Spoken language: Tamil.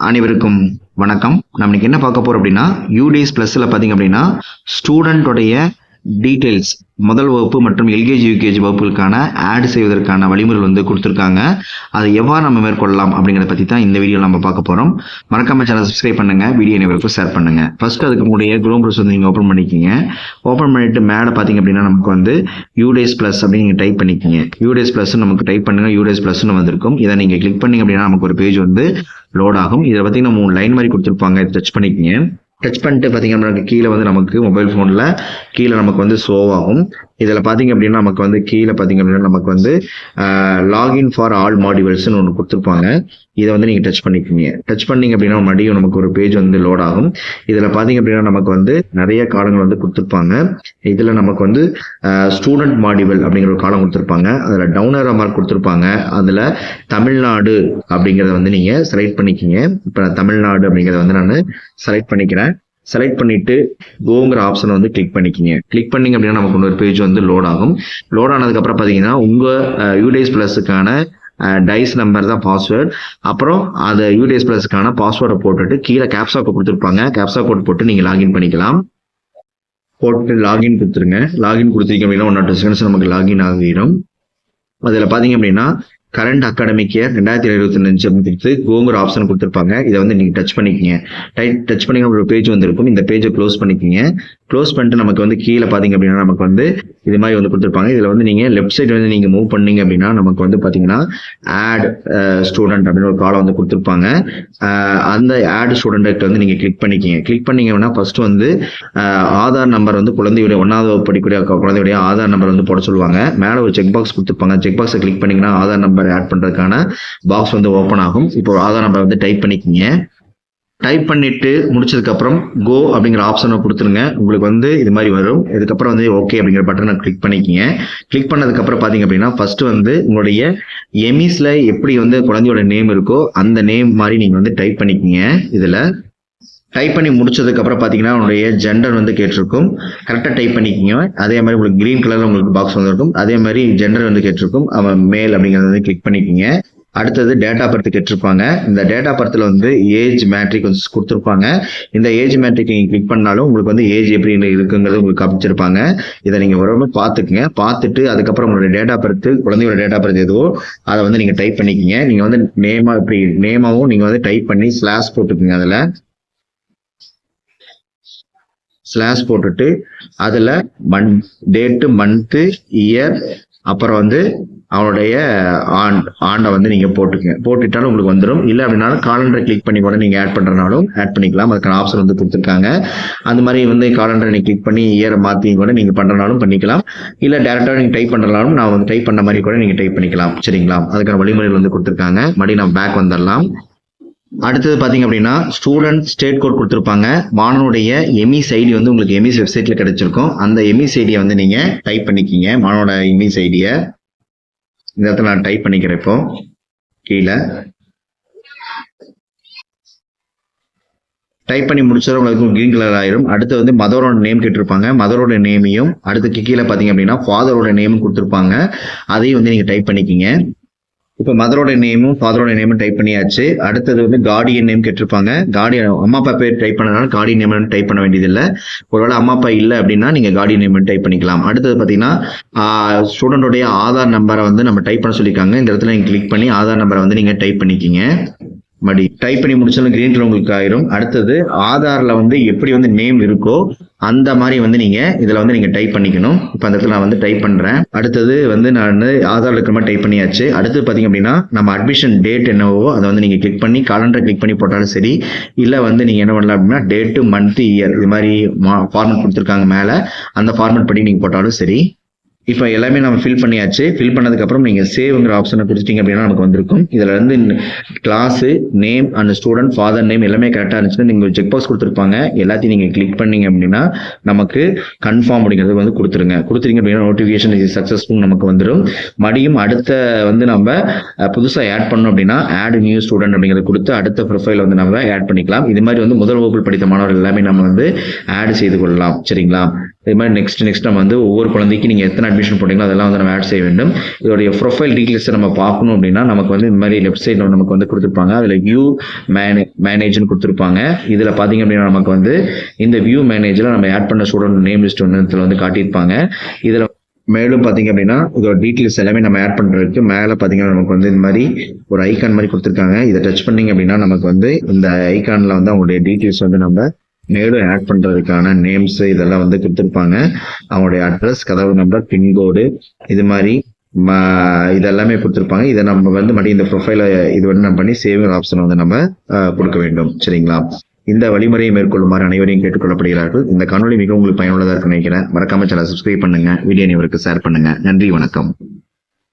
அனைவருக்கும் வணக்கம். நம்ம இன்னைக்கு என்ன பார்க்க போகிறோம் அப்படின்னா யூடிஎஸ் ப்ளஸில் பார்த்தீங்க அப்படின்னா ஸ்டூடெண்ட்டுடைய டீட்டெயில்ஸ் முதல் வகுப்பு மற்றும் எல்கேஜி யூகேஜி வகுப்புகளுக்கான ஆட் செய்வதற்கான வழிமுறைகள் வந்து கொடுத்துருக்காங்க. அதை எவ்வாறு நம்ம மேற்கொள்ளலாம் அப்படிங்கிறத பற்றி தான் இந்த வீடியோ நம்ம பார்க்க போகிறோம் மறக்காம சேனல் சப்ஸ்கிரைப் பண்ணுங்க வீடியோ அனைவருக்கும் ஷேர் பண்ணுங்க. ஃபர்ஸ்ட் அதுக்கு முன்னாடியே குரோம் ப்ரௌசர் வந்து நீங்கள் ஓப்பன் பண்ணிக்கிங்க. ஓப்பன் பண்ணிட்டு மேலே பார்த்தீங்க அப்படின்னா நமக்கு வந்து யூடேஸ் ப்ளஸ் அப்படின்னு நீங்கள் டைப் பண்ணிக்கிங்க. யூடேஸ் பிளஸ் நமக்கு டைப் பண்ணுங்க. யூடேஸ் பிளஸ்னு வந்திருக்கும். இதை நீங்கள் கிளிக் பண்ணிங்க அப்படின்னா நமக்கு ஒரு பேஜ் வந்து லோட் ஆகும். இதில் பார்த்தீங்கன்னா மூணு லைன் மாதிரி கொடுத்துருப்பாங்க. டச் பண்ணிக்கிங்க. டச் பண்ணிட்டு பார்த்திங்க அப்படின்னா கீழே வந்து நமக்கு மொபைல் ஃபோனில் கீழே நமக்கு வந்து ஷோவாகும் ஆகும். இதில் பார்த்தீங்க அப்படின்னா நமக்கு வந்து கீழே பார்த்தீங்க அப்படின்னா நமக்கு வந்து லாகின் ஃபார் ஆல் மாடியூல்ஸ்னு ஒன்று கொடுத்துருப்பாங்க. இதை வந்து நீங்கள் டச் பண்ணிக்கோங்க. டச் பண்ணீங்க அப்படின்னா மறுபடியும் நமக்கு ஒரு பேஜ் வந்து லோட் ஆகும். இதில் பார்த்தீங்க அப்படின்னா நமக்கு வந்து நிறைய காலங்கள் வந்து கொடுத்துருப்பாங்க. இதில் நமக்கு வந்து ஸ்டூடெண்ட் மாடியூல் அப்படிங்கிற ஒரு காலம் கொடுத்துருப்பாங்க. அதில் டவுனர் மார்க் கொடுத்துருப்பாங்க. அதில் தமிழ்நாடு அப்படிங்கிறத வந்து நீங்கள் செலக்ட் பண்ணிக்கிங்க. இப்போ தமிழ்நாடு அப்படிங்கிறத வந்து நான் செலக்ட் பண்ணிக்கிறேன். செலக்ட் பண்ணிட்டு கோங்கிற ஆப்ஷனை வந்து கிளிக் பண்ணிக்கிங்க. கிளிக் பண்ணிங்க அப்படின்னா நமக்கு இன்னொரு பேஜ் வந்து லோட் ஆகும். லோட் ஆனதுக்கப்புறம் பார்த்தீங்கன்னா உங்கள் யூடேஸ் ப்ளஸுக்கான டைஸ் நம்பர் தான் பாஸ்வேர்டு அப்புறம் அதை யூடிஎஸ் பிளஸ்க்கான பாஸ்வேர்டை போட்டுட்டு கீழே கேப்சா கோட் கொடுத்துருப்பாங்க. கேப்சா கோட் போட்டு நீங்கள் லாகின் பண்ணிக்கலாம். போட்டு லாகின் கொடுத்துருங்க. லாகின் கொடுத்துருக்கீங்க அப்படின்னா ஒன் ஆர் செகண்ட்ஸ் நமக்கு லாகின் ஆகிடும். அதில் பார்த்தீங்க அப்படின்னா கரண்ட் அகாடமிக் இயர் ரெண்டாயிரத்தி இருபத்தி அஞ்சு கொடுத்து கோங்குற ஆப்ஷன் கொடுத்துருப்பாங்க. இதை வந்து நீங்கள் டச் பண்ணிக்கிங்க. டைட் டச் பண்ணி ஒரு பேஜ் வந்திருக்கும். இந்த பேஜை க்ளோஸ் பண்ணிக்கிங்க. க்ளோஸ் பண்ணிட்டு நமக்கு வந்து கீழே பார்த்தீங்க அப்படின்னா நமக்கு வந்து இது மாதிரி வந்து கொடுத்துருப்பாங்க. இதில் வந்து நீங்கள் லெஃப்ட் சைடு வந்து நீங்கள் மூவ் பண்ணீங்க அப்படின்னா நமக்கு வந்து பார்த்தீங்கன்னா ஆட் ஸ்டூடெண்ட் அப்படின்னு ஒரு காலம் வந்து கொடுத்துருப்பாங்க. அந்த ஆட் ஸ்டூடெண்ட்டை வந்து நீங்கள் கிளிக் பண்ணிக்கிங்க. கிளிக் பண்ணீங்கன்னா ஃபர்ஸ்ட் வந்து ஆதார் நம்பர் வந்து குழந்தையுடைய ஒன்றாவது படிக்கூடிய குழந்தையுடைய ஆதார் நம்பர் வந்து போட சொல்லுவாங்க. மேலே ஒரு செக் பாக்ஸ் கொடுத்துருப்பாங்க. செக் பாக்ஸை கிளிக் பண்ணீங்கன்னா ஆதார் நம்பர் ஆட் பண்ணுறதுக்கான பாக்ஸ் வந்து ஓப்பன் ஆகும். இப்போ ஆதார் நம்பர் வந்து டைப் பண்ணிக்கிங்க. டைப் பண்ணிட்டு முடிச்சதுக்கப்புறம் கோ அப்படிங்கிற ஆப்ஷனை கொடுத்துருங்க. உங்களுக்கு வந்து இது மாதிரி வரும். இதுக்கப்புறம் வந்து ஓகே அப்படிங்கிற பட்டனை கிளிக் பண்ணிக்கிங்க. கிளிக் பண்ணதுக்கப்புறம் பார்த்தீங்க அப்படின்னா ஃபர்ஸ்ட் வந்து உங்களுடைய எமிஸ்ல எப்படி வந்து குழந்தையோட நேம் இருக்கோ அந்த நேம் மாதிரி நீங்கள் வந்து டைப் பண்ணிக்கிங்க. இதில் டைப் பண்ணி முடிச்சதுக்கப்புறம் பார்த்தீங்கன்னா உங்களுடைய ஜெண்டர் வந்து கேட்டிருக்கும். கரெக்டாக டைப் பண்ணிக்கிங்க. அதே மாதிரி உங்களுக்கு க்ரீன் கலரில் உங்களுக்கு பாக்ஸ் வந்துருக்கும் அதே மாதிரி ஜெண்டர் வந்து கேட்டிருக்கும். அவன் மேல் அப்படிங்கிறத வந்து கிளிக் பண்ணிக்கிங்க. அடுத்தது டேட்டா பர்த் கேட்டிருப்பாங்க. இந்த டேட்டா பர்த்தில் வந்து ஏஜ் மேட்ரிக் வந்து கொடுத்துருப்பாங்க. இந்த ஏஜ் மேட்ரிக் நீங்கள் கிளிக் பண்ணாலும் உங்களுக்கு வந்து ஏஜ் எப்படி இருக்குங்கிறது உங்களுக்கு காமிச்சிருப்பாங்க. இதை நீங்கள் ஒரு பார்த்துக்குங்க. பார்த்துட்டு அதுக்கப்புறம் உங்களுடைய டேட்டா பர்த் குழந்தையோட டேட்டா பர்த் எதுவோ அதை வந்து நீங்கள் டைப் பண்ணிக்கிங்க. நீங்கள் வந்து நேமாக இப்படி நேமாவும் நீங்கள் வந்து டைப் பண்ணி ஸ்லாஷ் போட்டுக்குங்க அதில். ஸ்லாஷ் போட்டுட்டு அதில் மந்த் டேட்டு மந்த்து இயர் அப்புறம் வந்து அவனுடைய ஆண்ட் ஆண்டை வந்து நீங்கள் போட்டுக்கங்க. போட்டுட்டாலும் உங்களுக்கு வந்துடும் இல்லை அப்படின்னாலும் காலண்டரை கிளிக் பண்ணி கூட நீங்கள் ஆட் பண்ணுறனாலும் ஆட் பண்ணிக்கலாம். அதுக்கான ஆப்ஷன் வந்து கொடுத்துருக்காங்க. அந்த மாதிரி வந்து காலண்டரை நீங்கள் கிளிக் பண்ணி இயரை மாற்றி கூட நீங்கள் பண்ணுறனாலும் பண்ணிக்கலாம். இல்லை டேரெக்டாக நீங்கள் டைப் பண்ணுறனாலும் நான் வந்து டைப் பண்ண மாதிரி கூட நீங்கள் டைப் பண்ணிக்கலாம். சரிங்களா? அதுக்கான வழிமுறைகள் வந்து கொடுத்துருக்காங்க. மறுபடியும் நான் பேக் வந்துடலாம். அடுத்தது பார்த்தீங்க அப்படின்னா ஸ்டூடெண்ட் ஸ்டேட் கோட் கொடுத்துருப்பாங்க. மாணவனுடைய எமிஸ் ஐடி வந்து உங்களுக்கு எமிஸ் வெப்சைட்ல கிடைச்சிருக்கும். அந்த எமிஸ் ஐடியை வந்து நீங்க டைப் பண்ணிக்கிங்க. மாணவனோட எமிஸ் ஐடியை இந்த இடத்துல நான் டைப் பண்ணிக்கிறேன் இப்போ. கீழே. டைப் பண்ணி முடிச்சதும் உங்களுக்கு கிரீன் கலர் ஆயிரும். அடுத்து வந்து மதரோட நேம் கேட்டிருப்பாங்க. மதரோட நேமையும் அடுத்து கீழே பார்த்தீங்க அப்படின்னா ஃபாதரோட நேமும் கொடுத்துருப்பாங்க. அதையும் வந்து நீங்கள் டைப் பண்ணிக்கிங்க. இப்போ மதரோட நேமும் ஃபாதரோட நேமும் டைப் பண்ணியாச்சு. அடுத்தது வந்து கார்டியன் நேம் கேட்டிருப்பாங்க. கார்டியன் அம்மா அப்பா பேர் டைப் பண்ணனால கார்டியன் நேம் டைப் பண்ண வேண்டியதில்லை. ஒருவேளை அம்மா அப்பா இல்லை அப்படின்னா நீங்கள் கார்டியன் நேம் டைப் பண்ணிக்கலாம். அடுத்தது பார்த்தீங்கன்னா ஸ்டூடெண்டோடைய ஆதார் நம்பரை வந்து நம்ம டைப் பண்ண சொல்லியிருக்காங்க. இந்த இடத்துல நீங்கள் கிளிக் பண்ணி ஆதார் நம்பரை வந்து நீங்கள் டைப் பண்ணிக்கிங்க. மடி. டைப் பண்ணி முடிச்சாலும் கிரீன் கலர் உங்களுக்கு ஆயிரும். அடுத்தது ஆதார்ல வந்து எப்படி வந்து நேம் இருக்கோ அந்த மாதிரி வந்து நீங்க இதுல வந்து நீங்க டைப் பண்ணிக்கணும். இப்போ அந்த இடத்துல நான் வந்து டைப் பண்றேன். அடுத்தது வந்து நான் ஆதார் இருக்கிற மாதிரி டைப் பண்ணியாச்சு. அடுத்து பாத்தீங்க அப்படின்னா நம்ம அட்மிஷன் டேட் என்னவோ அதை வந்து நீங்க கிளிக் பண்ணி காலண்டர் கிளிக் பண்ணி போட்டாலும் சரி இல்ல வந்து நீங்க என்ன பண்ணலாம் அப்படின்னா டேட்டு மந்த் இயர் இது மாதிரி ஃபார்மெட் கொடுத்துருக்காங்க மேல அந்த ஃபார்மெட் படி நீங்க போட்டாலும் சரி இப்போ எல்லாமே நம்ம ஃபில் பண்ணியாச்சு. ஃபில் பண்ணதுக்கப்புறம் நீங்கள் சேவ்ங்கிற ஆப்ஷனை கொடுத்துட்டீங்க அப்படின்னா நமக்கு வந்திருக்கும். இதில் வந்து class name and student father name எல்லாமே கரெக்டாக இருந்துச்சுன்னா நீங்கள் செக் பாக்ஸ் கொடுத்துருப்பாங்க. எல்லாத்தையும் நீங்கள் கிளிக் பண்ணீங்க அப்படின்னா நமக்கு கன்ஃபார்ம் அப்படிங்கிறது வந்து கொடுத்துருங்க. கொடுத்துருங்க அப்படின்னா நோட்டிஃபிகேஷன் இது சக்ஸஸ்ஃபுல் நமக்கு வந்துடும் மறுபடியும் அடுத்த வந்து நம்ம புதுசாக ஆட் பண்ணோம் அப்படின்னா ஆட் நியூ ஸ்டூடெண்ட் அப்படிங்கிறத கொடுத்து அடுத்த ப்ரொஃபைல் வந்து நம்ம ஆட் பண்ணிக்கலாம். இது மாதிரி வந்து முதல் வகுப்பு படித்த மாணவர்கள் எல்லாமே நம்ம வந்து ஆட் செய்து கொள்ளலாம். சரிங்களா? இது மாதிரி நெக்ஸ்ட் நெக்ஸ்ட் நம்ம வந்து ஒவ்வொரு குழந்தைக்கு நீங்கள் எத்தனை அட்மிஷன் போட்டீங்களோ அதெல்லாம் வந்து நம்ம ஆட் செய்ய வேண்டும். இதோடைய ப்ரொஃபைல் டீட்டெயில்ஸை நம்ம பார்க்கணும் அப்படின்னா நமக்கு வந்து இந்த மாதிரி லெஃப்ட் சைடில் நமக்கு வந்து கொடுத்துருப்பாங்க. அதில் வியூ மேனே மேனேஜ்னு கொடுத்துருப்பாங்க. இதில் பார்த்தீங்க அப்படின்னா நமக்கு வந்து இந்த வியூ மேனேஜில் நம்ம ஆட் பண்ண ஸ்டூடெண்ட் நேம் லிஸ்ட் ஒன்று இதில் வந்து காட்டியிருப்பாங்க. இதில் மேலும் பார்த்தீங்க அப்படின்னா இதோட டீட்டெயில்ஸ் எல்லாமே நம்ம ஆட் பண்ணுறதுக்கு மேலே பார்த்தீங்கன்னா நமக்கு வந்து இந்த மாதிரி ஒரு ஐக்கான் மாதிரி கொடுத்துருக்காங்க. இதை டச் பண்ணீங்க அப்படின்னா நமக்கு வந்து இந்த ஐக்கானில் வந்து அவங்களுடைய டீட்டெயில்ஸ் வந்து நம்ம மேலும் ஆட் பண்ணுறதுக்கான நேம்ஸ் இதெல்லாம் வந்து கொடுத்துருப்பாங்க. அவங்களுடைய அட்ரஸ் கதவு நம்பர் பின்கோடு இது மாதிரி ம- இதெல்லாமே கொடுத்துருப்பாங்க. இதை நம்ம வந்து மறுபடியும் இந்த ப்ரொஃபைலை இது வந்து நம்ம பண்ணி சேவிங் ஆப்ஷன் வந்து நம்ம கொடுக்க வேண்டும். சரிங்களா? இந்த வழிமுறையை மேற்கொள்ளுமாறு அனைவரையும் கேட்டுக்கொள்ளப்படுகிறார்கள். இந்த காணொலி மிகவும் உங்களுக்கு பயனுள்ளதாக இருக்குன்னு நினைக்கிறேன். மறக்காம சேனல் சப்ஸ்கிரைப் பண்ணுங்க. வீடியோ அனைவருக்கு ஷேர் பண்ணுங்க. நன்றி வணக்கம்.